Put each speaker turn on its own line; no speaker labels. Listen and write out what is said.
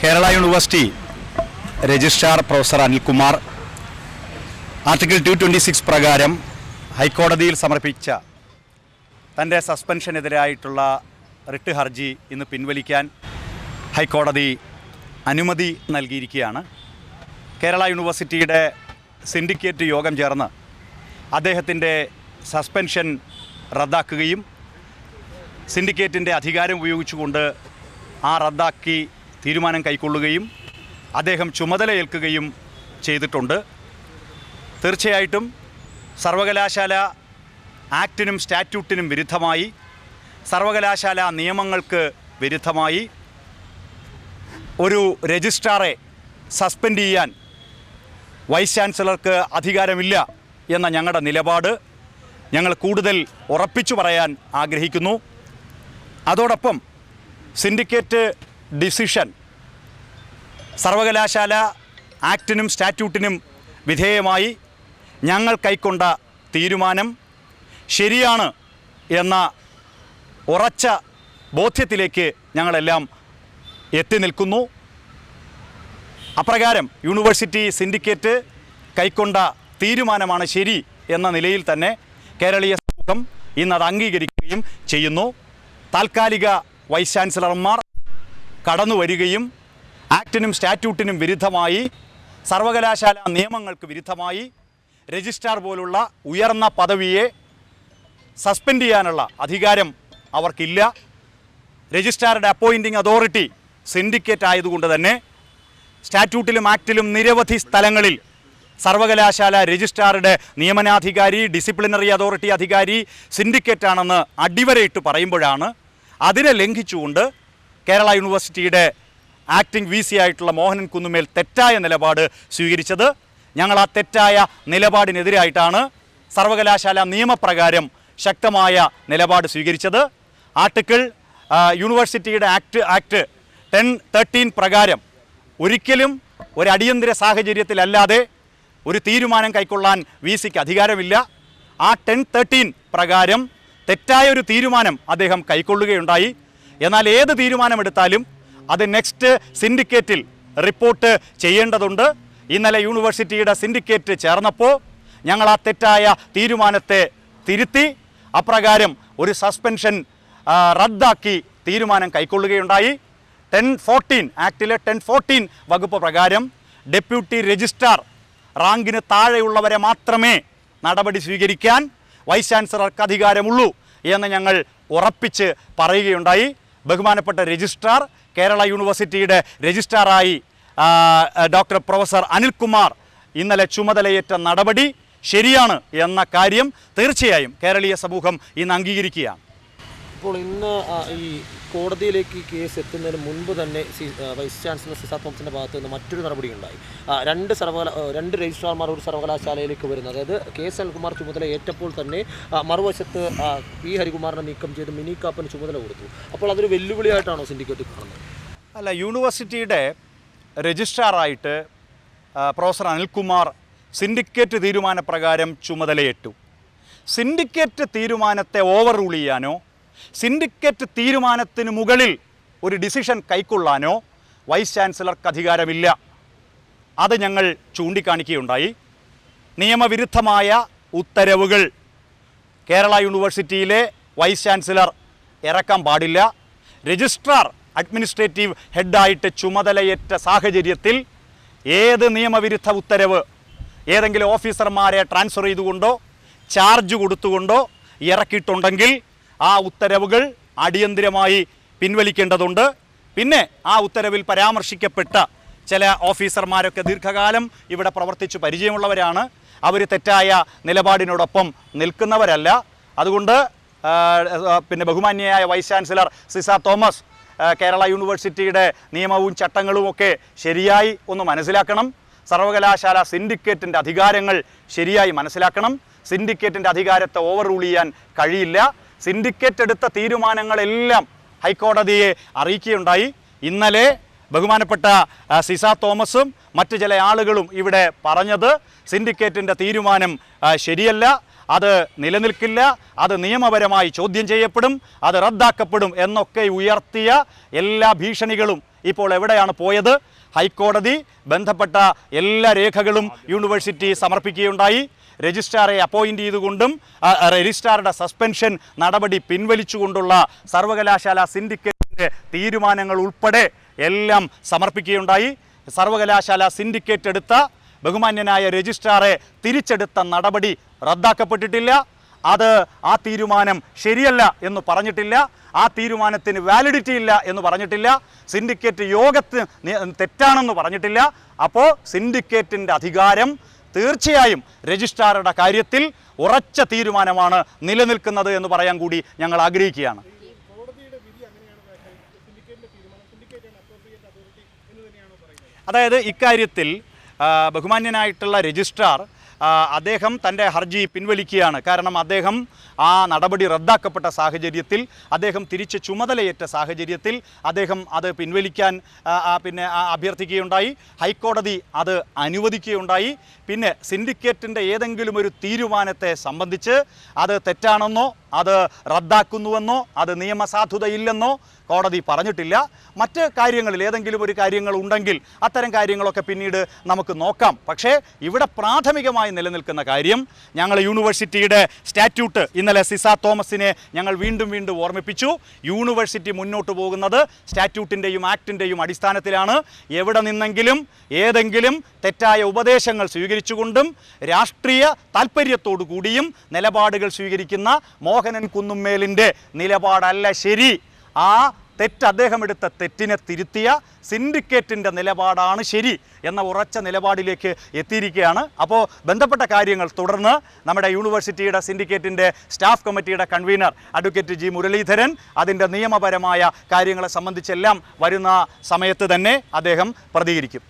Kerala university registrar professor Anilkumar. Article two twenty six പ്രകാരം ഹൈക്കോടതിയിൽ സമർപ്പിച്ച തന്റെ സസ്പെൻഷനെതിരായിട്ടുള്ള റിട്ട് ഹർജി ഇന്ന് പിൻവലിക്കാൻ ഹൈക്കോടതി അനുമതി നൽകിയിരിക്കുകയാണ്. കേരള യൂണിവേഴ്സിറ്റിയുടെ സിൻഡിക്കേറ്റ് യോഗം ചേർന്ന് അദ്ദേഹത്തിന്റെ സസ്പെൻഷൻ റദ്ദാക്കുകയും സിൻഡിക്കേറ്റിന്റെ അധികാരം ഉപയോഗിച്ചുകൊണ്ട് ആ റദ്ദാക്കി തീരുമാനം കൈക്കൊള്ളുകയും അദ്ദേഹം ചുമതലയേൽക്കുകയും ചെയ്തിട്ടുണ്ട്. തീർച്ചയായിട്ടും സർവകലാശാല ആക്റ്റിനും സ്റ്റാറ്റ്യൂട്ടിനും വിരുദ്ധമായി സർവകലാശാല നിയമങ്ങൾക്ക് വിരുദ്ധമായി ഒരു രജിസ്ട്രാറെ സസ്പെൻഡ് ചെയ്യാൻ വൈസ് ചാൻസലർക്ക് അധികാരമില്ല എന്ന ഞങ്ങളുടെ നിലപാട് ഞങ്ങൾ കൂടുതൽ ഉറപ്പിച്ചു പറയാൻ ആഗ്രഹിക്കുന്നു. അതോടൊപ്പം സിൻഡിക്കേറ്റ് ഡിസിഷൻ സർവകലാശാല ആക്ടിനും സ്റ്റാറ്റ്യൂട്ടിനും വിധേയമായി ഞങ്ങൾ കൈക്കൊണ്ട തീരുമാനം ശരിയാണ് എന്ന ഉറച്ച ബോധ്യത്തിലേക്ക് ഞങ്ങളെല്ലാം എത്തി നിൽക്കുന്നു. അപ്രകാരം യൂണിവേഴ്സിറ്റി സിൻഡിക്കേറ്റ് കൈക്കൊണ്ട തീരുമാനമാണ് ശരി എന്ന നിലയിൽ തന്നെ കേരളീയ സമൂഹം ഇന്നത് അംഗീകരിക്കുകയും ചെയ്യുന്നു. താൽക്കാലിക വൈസ് ചാൻസലർമാർ കടന്നു വരികയും ആക്ടിനും സ്റ്റാറ്റ്യൂട്ടിനും വിരുദ്ധമായി സർവകലാശാല നിയമങ്ങൾക്ക് വിരുദ്ധമായി രജിസ്ട്രാർ പോലുള്ള ഉയർന്ന പദവിയെ സസ്പെൻഡ് ചെയ്യാനുള്ള അധികാരം അവർക്കില്ല. രജിസ്ട്രാറുടെ അപ്പോയിന്റിംഗ് അതോറിറ്റി സിൻഡിക്കേറ്റ് ആയതുകൊണ്ട് തന്നെ സ്റ്റാറ്റ്യൂട്ടിലും ആക്റ്റിലും നിരവധി സ്ഥലങ്ങളിൽ സർവകലാശാല രജിസ്ട്രാറുടെ നിയമനാധികാരി ഡിസിപ്ലിനറി അതോറിറ്റി അധികാരി സിൻഡിക്കേറ്റ് ആണെന്ന് അടിവരയിട്ട് പറയുമ്പോഴാണ് അതിനെ ലംഘിച്ചുകൊണ്ട് കേരള യൂണിവേഴ്സിറ്റിയുടെ ആക്ടിംഗ് വി സി ആയിട്ടുള്ള മോഹനൻ കുന്നുമേൽ തെറ്റായ നിലപാട് സ്വീകരിച്ചത്. ഞങ്ങൾ ആ തെറ്റായ നിലപാടിനെതിരായിട്ടാണ് സർവകലാശാല നിയമപ്രകാരം ശക്തമായ നിലപാട് സ്വീകരിച്ചത്. ആർട്ടിക്കിൾ യൂണിവേഴ്സിറ്റിയുടെ ആക്ട് ആക്ട് ടെൻ തേർട്ടീൻ പ്രകാരം ഒരിക്കലും ഒരു അടിയന്തര സാഹചര്യത്തിലല്ലാതെ ഒരു തീരുമാനം കൈക്കൊള്ളാൻ വി സിക്ക് അധികാരമില്ല. ആ ടെൻ തേർട്ടീൻ പ്രകാരം തെറ്റായ ഒരു തീരുമാനം അദ്ദേഹം കൈക്കൊള്ളുകയുണ്ടായി. എന്നാൽ ഏത് തീരുമാനമെടുത്താലും അത് നെക്സ്റ്റ് സിൻഡിക്കേറ്റിൽ റിപ്പോർട്ട് ചെയ്യേണ്ടതുണ്ട്. ഇന്നലെ യൂണിവേഴ്സിറ്റിയുടെ സിൻഡിക്കേറ്റ് ചേർന്നപ്പോൾ ഞങ്ങൾ ആ തെറ്റായ തീരുമാനത്തെ തിരുത്തി. അപ്രകാരം ഒരു സസ്പെൻഷൻ റദ്ദാക്കി തീരുമാനം കൈക്കൊള്ളുകയുണ്ടായി. ടെൻ ഫോർട്ടീൻ ആക്ടിലെ ടെൻ ഫോർട്ടീൻ വകുപ്പ് പ്രകാരം ഡെപ്യൂട്ടി രജിസ്ട്രാർ റാങ്കിന് താഴെയുള്ളവരെ മാത്രമേ നടപടി സ്വീകരിക്കാൻ വൈസ് ചാൻസലർക്ക് അധികാരമുള്ളൂ എന്ന് ഞങ്ങൾ ഉറപ്പിച്ച് പറയുകയുണ്ടായി. ബഹുമാനപ്പെട്ട രജിസ്ട്രാർ കേരള യൂണിവേഴ്സിറ്റിയുടെ രജിസ്ട്രാറായി ഡോക്ടർ പ്രൊഫസർ അനിൽകുമാർ. ഇന്നലെ ചുമതലയേറ്റ നടപടി ശരിയാണ് എന്ന കാര്യം തീർച്ചയായും കേരളീയ സമൂഹം ഇന്ന് അംഗീകരിക്കുകയാണ്.
ഇപ്പോൾ ഇന്ന് ഈ കോടതിയിലേക്ക് കേസ് എത്തുന്നതിന് മുൻപ് തന്നെ വൈസ് ചാൻസലർ സിസാ തോമസിന്റെ ഭാഗത്ത് നിന്ന് മറ്റൊരു നടപടി ഉണ്ടായി. രണ്ട് സർവകല രണ്ട് രജിസ്ട്രാർമാർ ഒരു സർവകലാശാലയിലേക്ക് വരുന്നത് അതായത് കെ എസ് അനിൽകുമാർ ചുമതല ഏറ്റപ്പോൾ തന്നെ മറുവശത്ത് പി ഹരികുമാറിനെ നീക്കം ചെയ്ത് മിനി കാപ്പന് ചുമതല കൊടുത്തു. അപ്പോൾ അതൊരു വെല്ലുവിളിയായിട്ടാണോ സിൻഡിക്കേറ്റ് കാണുന്നത്?
അല്ല യൂണിവേഴ്സിറ്റിയുടെ രജിസ്ട്രാറായിട്ട് പ്രൊഫസർ അനിൽകുമാർ സിൻഡിക്കേറ്റ് തീരുമാനപ്രകാരം ചുമതലയേറ്റു. സിൻഡിക്കേറ്റ് തീരുമാനത്തെ ഓവർ റൂൾ ചെയ്യാനോ സിൻഡിക്കേറ്റ് തീരുമാനത്തിന് മുകളിൽ ഒരു ഡിസിഷൻ കൈക്കൊള്ളാനോ വൈസ് ചാൻസലർക്ക് അധികാരമില്ല. അത് ഞങ്ങൾ ചൂണ്ടിക്കാണിക്കുകയുണ്ടായി. നിയമവിരുദ്ധമായ ഉത്തരവുകൾ. കേരള യൂണിവേഴ്സിറ്റിയിലെ വൈസ് ചാൻസലർ ഇറക്കാൻ പാടില്ല. രജിസ്ട്രാർ അഡ്മിനിസ്ട്രേറ്റീവ് ഹെഡായിട്ട് ചുമതലയേറ്റ സാഹചര്യത്തിൽ ഏത് നിയമവിരുദ്ധ ഉത്തരവ്? ഏതെങ്കിലും ഓഫീസർമാരെ ട്രാൻസ്ഫർ ചെയ്തുകൊണ്ടോ ചാർജ് കൊടുത്തുകൊണ്ടോ ഇറക്കിയിട്ടുണ്ടെങ്കിൽ ആ ഉത്തരവുകൾ അടിയന്തിരമായി പിൻവലിക്കേണ്ടതുണ്ട്. പിന്നെ ആ ഉത്തരവിൽ പരാമർശിക്കപ്പെട്ട ചില ഓഫീസർമാരൊക്കെ ദീർഘകാലം ഇവിടെ പ്രവർത്തിച്ച് പരിചയമുള്ളവരാണ്. അവർ തെറ്റായ നിലപാടിനോടൊപ്പം നിൽക്കുന്നവരല്ല. അതുകൊണ്ട് പിന്നെ ബഹുമാന്യയായ vice chancellor Ciza Thomas Kerala യൂണിവേഴ്സിറ്റിയുടെ നിയമവും ചട്ടങ്ങളും ഒക്കെ ശരിയായി ഒന്ന് മനസ്സിലാക്കണം. സർവകലാശാല സിൻഡിക്കേറ്റിന്റെ അധികാരങ്ങൾ ശരിയായി മനസ്സിലാക്കണം. സിൻഡിക്കേറ്റിന്റെ അധികാരത്തെ ഓവർ റൂൾ ചെയ്യാൻ കഴിയില്ല. സിൻഡിക്കേറ്റ് എടുത്ത തീരുമാനങ്ങളെല്ലാം ഹൈക്കോടതിയെ അറിയിക്കുകയുണ്ടായി. ഇന്നലെ ബഹുമാനപ്പെട്ട സിസ തോമസും മറ്റു ചില ആളുകളും ഇവിടെ പറഞ്ഞത് സിൻഡിക്കേറ്റിന്റെ തീരുമാനം ശരിയല്ല അത് നിലനിൽക്കില്ല അത് നിയമപരമായി ചോദ്യം ചെയ്യപ്പെടും അത് റദ്ദാക്കപ്പെടും എന്നൊക്കെ ഉയർത്തിയ എല്ലാ ഭീഷണികളും ഇപ്പോൾ എവിടെയാണ് പോയത്? ഹൈക്കോടതി ബന്ധപ്പെട്ട എല്ലാ രേഖകളും യൂണിവേഴ്സിറ്റി സമർപ്പിക്കുകയുണ്ടായി. രജിസ്ട്രാറെ അപ്പോയിന്റ് ചെയ്തുകൊണ്ടും രജിസ്ട്രാറുടെ സസ്പെൻഷൻ നടപടി പിൻവലിച്ചുകൊണ്ടുള്ള സർവകലാശാല സിൻഡിക്കേറ്റിന്റെ തീരുമാനങ്ങൾ ഉൾപ്പെടെ എല്ലാം സമർപ്പിക്കുകയുണ്ടായി. സർവകലാശാല സിൻഡിക്കേറ്റ് എടുത്ത ബഹുമാന്യനായ രജിസ്ട്രാറെ തിരിച്ചെടുത്ത നടപടി റദ്ദാക്കപ്പെട്ടിട്ടില്ല. അത് ആ തീരുമാനം ശരിയല്ല എന്ന് പറഞ്ഞിട്ടില്ല. ആ തീരുമാനത്തിന് വാലിഡിറ്റി ഇല്ല എന്ന് പറഞ്ഞിട്ടില്ല. സിൻഡിക്കേറ്റ് യോഗത്തിന് തെറ്റാണെന്ന് പറഞ്ഞിട്ടില്ല. അപ്പോൾ സിൻഡിക്കേറ്റിന്റെ അധികാരം തീർച്ചയായും രജിസ്ട്രാറുടെ കാര്യത്തിൽ ഉറച്ച തീരുമാനമാണ് നിലനിൽക്കുന്നത് എന്ന് പറയാൻ കൂടി ഞങ്ങൾ ആഗ്രഹിക്കുകയാണ്. അതായത് ഇക്കാര്യത്തിൽ ബഹുമാന്യനായിട്ടുള്ള രജിസ്ട്രാർ അദ്ദേഹം തന്റെ ഹർജി പിൻവലിക്കുകയാണ്. കാരണം അദ്ദേഹം ആ നടപടി റദ്ദാക്കപ്പെട്ട സാഹചര്യത്തിൽ അദ്ദേഹം തിരിച്ച് ചുമതലയേറ്റ സാഹചര്യത്തിൽ അദ്ദേഹം അത് പിൻവലിക്കാൻ പിന്നെ അഭ്യർത്ഥിക്കുകയുണ്ടായി. ഹൈക്കോടതി അത് അനുവദിക്കുകയുണ്ടായി. പിന്നെ സിൻഡിക്കേറ്റിന്റെ ഏതെങ്കിലും ഒരു തീരുമാനത്തെ സംബന്ധിച്ച് അത് തെറ്റാണെന്നോ അത് റദ്ദാക്കുന്നുവെന്നോ അത് നിയമസാധുതയില്ലെന്നോ കോടതി പറഞ്ഞിട്ടില്ല. മറ്റ് കാര്യങ്ങളിൽ ഏതെങ്കിലും ഒരു കാര്യങ്ങൾ ഉണ്ടെങ്കിൽ അത്തരം കാര്യങ്ങളൊക്കെ പിന്നീട് നമുക്ക് നോക്കാം. പക്ഷേ ഇവിടെ പ്രാഥമികമായി നിലനിൽക്കുന്ന കാര്യം ഞങ്ങൾ യൂണിവേഴ്സിറ്റിയുടെ സ്റ്റാറ്റ്യൂട്ട് ഇന്നലെ സിസ തോമസിനെ ഞങ്ങൾ വീണ്ടും വീണ്ടും ഓർമ്മിപ്പിച്ചു. യൂണിവേഴ്സിറ്റി മുന്നോട്ട് പോകുന്നത് സ്റ്റാറ്റ്യൂട്ടിന്റെയും ആക്ടിന്റെയും അടിസ്ഥാനത്തിലാണ്. എവിടെ നിന്നെങ്കിലും ഏതെങ്കിലും തെറ്റായ ഉപദേശങ്ങൾ സ്വീകരിച്ചുകൊണ്ടും രാഷ്ട്രീയ താല്പര്യത്തോടു കൂടിയും നിലപാടുകൾ സ്വീകരിക്കുന്ന മോഹനൻ കുന്നുമ്മേലിന്റെ നിലപാടല്ല ശരി. ആ തെറ്റ് അദ്ദേഹം എടുത്ത തെറ്റിനെ തിരുത്തിയ സിൻഡിക്കേറ്റിന്റെ നിലപാടാണ് ശരി എന്ന ഉറച്ച നിലപാടിലേക്ക് എത്തിയിരിക്കുകയാണ്. അപ്പോൾ ബന്ധപ്പെട്ട കാര്യങ്ങൾ തുടർന്ന് നമ്മുടെ യൂണിവേഴ്സിറ്റിയുടെ സിൻഡിക്കേറ്റിന്റെ staff committee convener advocate G Muraleedharan അതിന്റെ നിയമപരമായ കാര്യങ്ങളെ സംബന്ധിച്ചെല്ലാം വരുന്ന സമയത്ത് തന്നെ അദ്ദേഹം പ്രതികരിക്കും.